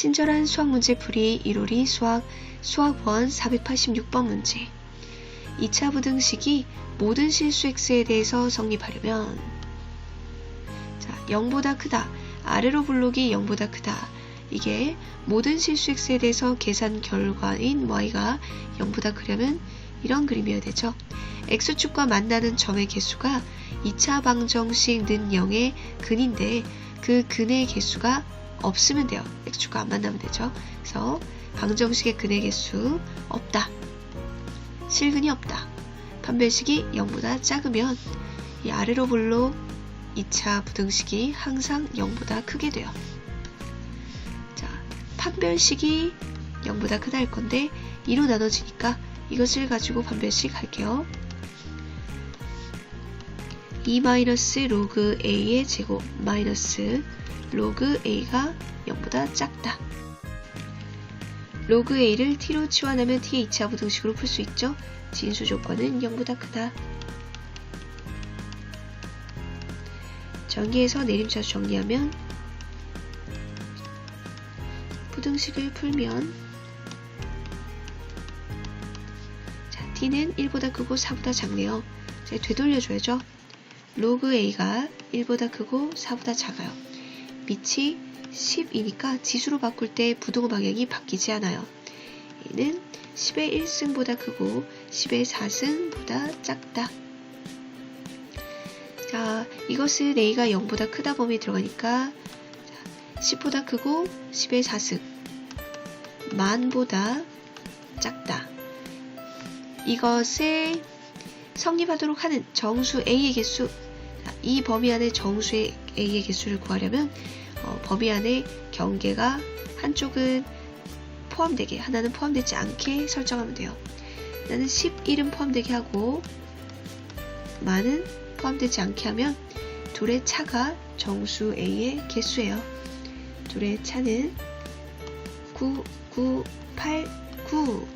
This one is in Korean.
친절한 수학 문제 풀이 1월이 수학 수학원 486번 문제 2차 부등식이 모든 실수 x에 대해서 성립하려면 자, 0보다 크다. 아래로 블록이 0보다 크다. 이게 모든 실수 x에 대해서 계산 결과인 y가 0보다 크려면 이런 그림이어야 되죠. x축과 만나는 점의 개수가 2차 방정식 는 0의 근인데 그 근의 개수가 없으면 돼요. x축과 안 만나면 되죠. 그래서 방정식의 근의 개수 없다. 실근이 없다. 판별식이 0보다 작으면 이 아래로 블록 2차 부등식이 항상 0보다 크게 돼요. 자, 판별식이 0보다 크다 할 건데 2로 나눠지니까 이것을 가지고 판별식 할게요. 2 마이너스 로그 a의 제곱 마이너스 로그 a가 0보다 작다. 로그 a를 t로 치환하면 t의 2차 부등식으로 풀 수 있죠. 진수 조건은 0보다 크다. 전기에서 내림차수 정리하면 부등식을 풀면 자, t는 1보다 크고 4보다 작네요. 자, 되돌려줘야죠. 로그 a가 1보다 크고 4보다 작아요. 밑이 10이니까 지수로 바꿀 때 부동 방향이 바뀌지 않아요. 얘는 10의 1승보다 크고 10의 4승보다 작다. 자, 이것은 a가 0보다 크다 범위에 들어가니까 10보다 크고 10의 4승 만보다 작다. 이것을 성립하도록 하는 정수 a의 개수 자, 이 범위 안에 정수의 a의 개수를 구하려면 어, 범위 안에 경계가 한쪽은 포함되게 하나는 포함되지 않게 설정하면 돼요. 나는 11은 포함되게 하고 만은 포함되지 않게 하면 둘의 차가 정수 a의 개수예요. 둘의 차는 9, 9, 8, 9